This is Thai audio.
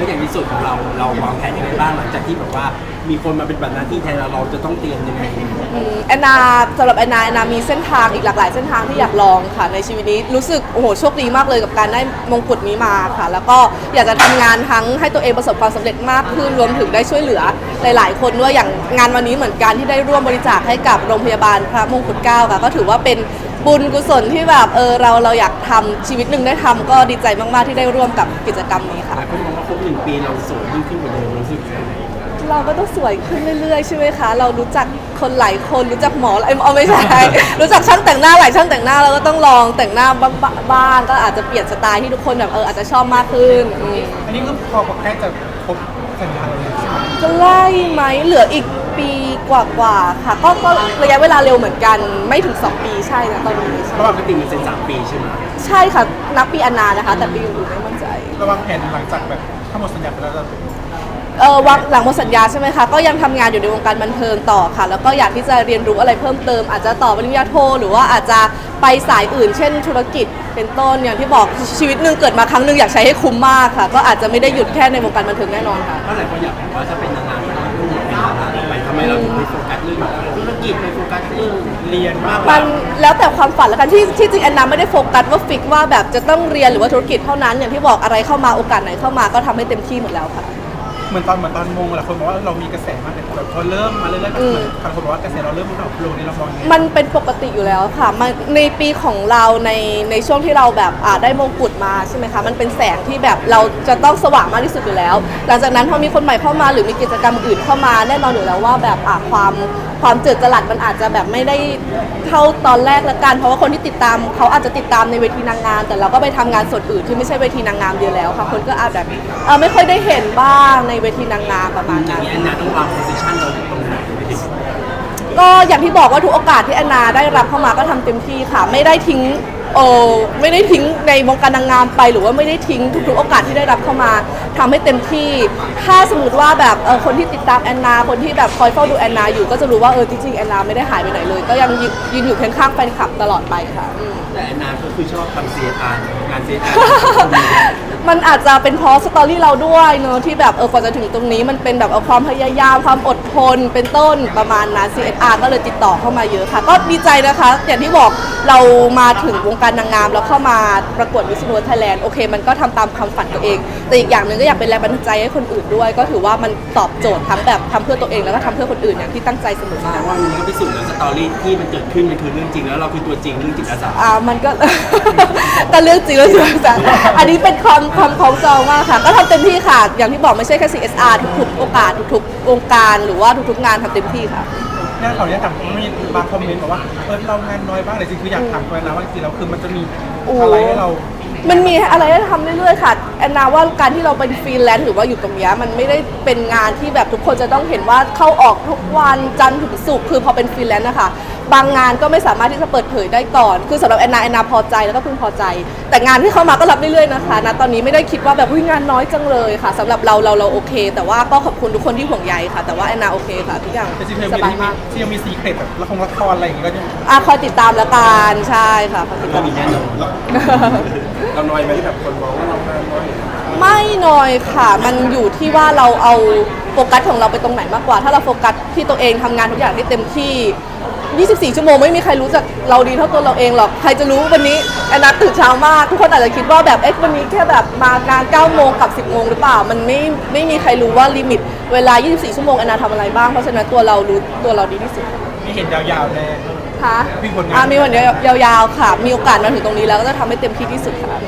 แล้วอย่างในส่วนของเราเราวางแผนยังไงบ้างหลังจากที่แบบว่า มีคนมาเป็นบัตรหน้าที่แทนเราเราจะต้องเตรียมยังไงอืมแอนนาสำหรับแอนนาแอนนามีเส้นทางอีกหลากหลายเส้นทางที่อยากลองค่ะ ในชีวิตนี้รู้สึกโอ้โหโชคดีมากเลยกับการได้มงกุฎนี้มาค่ะ แล้วก็อยากจะทำงานทั้งให้ตัวเองประสบความสำเร็จมากขึ้นรวมถึงได้ช่วยเหลือหลายๆ คนด้วยอย่างงานวันนี้เหมือนกันที่ได้ร่วมบริจาคให้กับโรงพยาบาลพระมงกุฎเกล้าค่ะก็ถือว่าเป็นบุญกุศลที่แบบเออเราเราอยากทำชีวิตหนึ่งได้ทำก็ดีใจมากๆที่ได้ร่วมกับกิจกรรมนี้ค่ะ หลายคนมองว่าครบหนึ่งปีเราสวยยิ่งขึ้นกว่าเดิมรู้สึกยังไง เราก็ต้องสวยขึ้นเรื่อยๆใช่ไหมคะ เรารู้จักคนหลายคนรู้จักหมอเอ้ยเอาไม่ใช่รู้จักช่างแต่งหน้าหลายช่างแต่งหน้าเราก็ต้องลองแต่งหน้าบ้างบ้างก็อาจจะเปลี่ยนสไตล์ที่ทุกคนแบบเอออาจจะชอบมากขึ้นอืมอันนี้ก็พอใกล้จะครบสัญญาแล้วใช่ไหมจะไล่ไหมเหลืออีกปีกว่าๆค่ะ ก็ก็ระยะเวลาเร็วเหมือนกันไม่ถึง 2 ปีใช่นะตอนนี้ใช่เพราะปกติมันเซ็นสามปีใช่ไหมใช่ค่ะนับปีอนนานะคะ แต่ปีอื่นๆไม่มั่นใจ ระวังแผนหลังจากแบบถ้าหมดสัญญาไปแล้วจะ เออวางหลังหมดสัญญาใช่ไหมคะ ก็ยังทำงานอยู่ในวงการบันเทิงต่อค่ะ แล้วก็อยากที่จะเรียนรู้อะไรเพิ่มเติม อาจจะต่อปริญญาโท หรือว่าอาจจะไปสายอื่น เช่น ธุรกิจเป็นต้นอย่างที่บอกชีวิตหนึ่งเกิดมาครั้งหนึ่งอยากใช้ให้คุ้มมากค่ะ ก็อาจจะไม่ได้หยุดแค่ในวงการบันเทิงแน่นอนค่ะเพราะหลายคนอยากบอกว่าถ้าเป็นนางงามก็ต้องเป็นนางงามไปทำไมเราถึงไม่โฟกัสเรื่องธุรกิจไม่โฟกัสเรื่องเรียนมากกมัว่านแล้วแต่ความฝันแล้วกันที่ที่จริงแอนนาไม่ได้โฟกัสว่าฟิกว่าแบบจะต้องเรียนหรือว่าธุรกิจเท่านั้นอย่างที่บอกอะไรเข้ามาโอกาสไหนเข้ามาก็ทำให้เต็มที่หมดแล้วค่ะ เหมือนตอนเหมือนตอนมงหลายคนบอกว่าเรามีกระแสมากเลยแบบพอเริ่มมาเรื่อยๆแบบเหมือนบางคนบอกว่ากระแสเราเริ่มดรอปลงนี่เรามองยังไงมันเป็นปกติอยู่แล้วค่ะมันในปีของเราในในช่วงที่เราแบบอ่าได้มงกุฎมาใช่ไหมคะมันเป็นแสงที่แบบเราจะต้องสว่างมากที่สุดอยู่แล้ว หลังจากนั้นพอมีคนใหม่เข้ามาหรือมีกิจกรรมอื่นเข้ามาแน่นอนอยู่แล้วว่าแบบอ่าความ ความเจิดจรัสมันอาจจะแบบไม่ได้เท่าตอนแรกละกัน เพราะว่าคนที่ติดตามเขาอาจจะติดตามในเวทีนางงาม แต่เราก็ไปทำงานส่วนอื่นที่ไม่ใช่เวทีนางงามเดียวแล้วค่ะ คนก็อาจแบบเออไม่ค่อยได้เห็นบ้างในเวทีนางงามประมาณอย่านั้งนนี้แอนนาต้องวางโพสิชันเราอยู่ตรงไหนไม่ถึงก็อย่างที่บอกว่าทุกโอกาสที่แอนนาได้รับเข้ามาก็ทำเต็มที่ค่ะ ไม่ได้ทิ้ง โอไม่ได้ทิ้งในวงการนางงามไปหรือว่าไม่ได้ทิ้งทุกๆโอกาสที่ได้รับเข้ามาทำให้เต็มที่ ถ้าสมมติว่าแบบเออคนที่ติดตามแอนนา คนที่แบบคอยเฝ้าดูแอนนาอยู่ก็จะรู้ว่าเออจริงๆแอนนาไม่ได้หายไปไหนเลย ก็ยังยืนยืนอยู่เคียงข้างแฟนคลับตลอดไปค่ะอืม แต่แอนนาก็คือชอบทำ CSR งาน CSR มันอาจจะเป็นเพราะสตอรี่เราด้วยเนอะที่แบบเออกว่าจะถึงตรงนี้มันเป็นแบบเอาความพยายามความอดทนเป็นต้นประมาณนั้น CSR ก็เลยติดต่อเข้ามาเยอะค่ะ ก็ดีใจนะคะอย่างที่บอกเรามาถึงวงการนางงามแล้วเข้ามาประกวดมิส s u น i ว e ไทยแลนด์โอเค มันก็ทำตามความฝันตัวเอง แต่อีกอย่างหนึ่งก็อยากเป็นแรงบันดาลใจให้คนอื่นด้วย ก็ถือว่ามันตอบโจทย์ทั้งแบบทำเพื่อตัวเองแล้วก็ทำเพื่อคนอื่นอย่างที่ตั้งใจเสมอมาแต่ว่าวันนี้ก็พิสูจน์แล้วสตอรี่ที่มันเกิดขึ้นมันคือเรื่องจริงแล้วเราคือตัวจริงเรื่องจิตอาสาอ่ามันก็แต่เรื่องจริงเรื่องจริงแต่อันนี้เป็นความความของจองมากค่ะ ก็ทำเต็มที่ค่ะ อย่างที่บอกไม่ใช่แค่ CSR ทุกๆโอกาสทุกๆวงการ หรือว่าทุกๆงานทำเต็มที่ค่ะ เนี่ยเขาเนี่ยถามมีบางคอมเมนต์บอกว่าเออเรางานน้อยบ้างแต่จริงๆคืออยากถามกันนะว่าจริงๆแล้วคือมันจะมีโอ้อะไรให้เรา มันมีอะไรให้ทำเรื่อยๆค่ะแอนนาว่าการที่เราเป็นฟรีแลนซ์หรือว่าอยู่ตรงเนี้ยมันไม่ได้เป็นงานที่แบบทุกคนจะต้องเห็นว่าเข้าออกทุกวันจันทร์ถึงศุกร์คือพอเป็นฟรีแลนซ์นะคะ บางงานก็ไม่สามารถที่จะเปิดเผยได้ก่อน คือสำหรับแอนนาแอนนาพอใจแล้วก็พึงพอใจ แต่งานที่เข้ามาก็รับเรื่อยๆนะคะณตอนนี้ไม่ได้คิดว่าแบบอุ๊ยงานน้อยจังเลยค่ะสำหรับเราเราเราโอเค แต่ว่าก็ขอบคุณทุกคนที่ห่วงใยค่ะ แต่ว่าแอนนาโอเคค่ะทุกอย่างแต่จริงๆสยังบายมีมากที่ยังมีซีเครตแบบละครละครอะไรอย่างเงี้ยก็ยังอะคอยติดตามละกันใช่ค่ะคอยติดเราตามมีแน่นอนเราน้อยไหมที่แบบคนมองว่าเรางานน้อยไม่น้อยค่ะ มันอยู่ที่ว่าเราเอาโฟกัสของเราไปตรงไหนมากกว่า ถ้าเราโฟกัสที่ตัวเองทำงานทุกอย่างให้เต็มที่ 24 ชั่วโมงไม่มีใครรู้จักเราดีเท่าตัวเราเองหรอก ใครจะรู้วันนี้แอนนาตื่นเช้ามาก ทุกคนอาจจะคิดว่าแบบเอ๊ะวันนี้แค่แบบมางาน9โมงกับ 10 โมงหรือเปล่า มันไม่ไม่มีใครรู้ว่าลิมิตเวลา 24 ชั่วโมงแอนนาทำอะไรบ้าง เพราะฉะนั้นตัวเรารู้ตัวเราดีที่สุดมีเห็นยาวๆเลยค่ะมีผลงาน อะมีวันเดียวยาวๆค่ะ มีโอกาสมาถึงตรงนี้แล้วก็จะทำให้เต็มที่ที่สุดค่ะ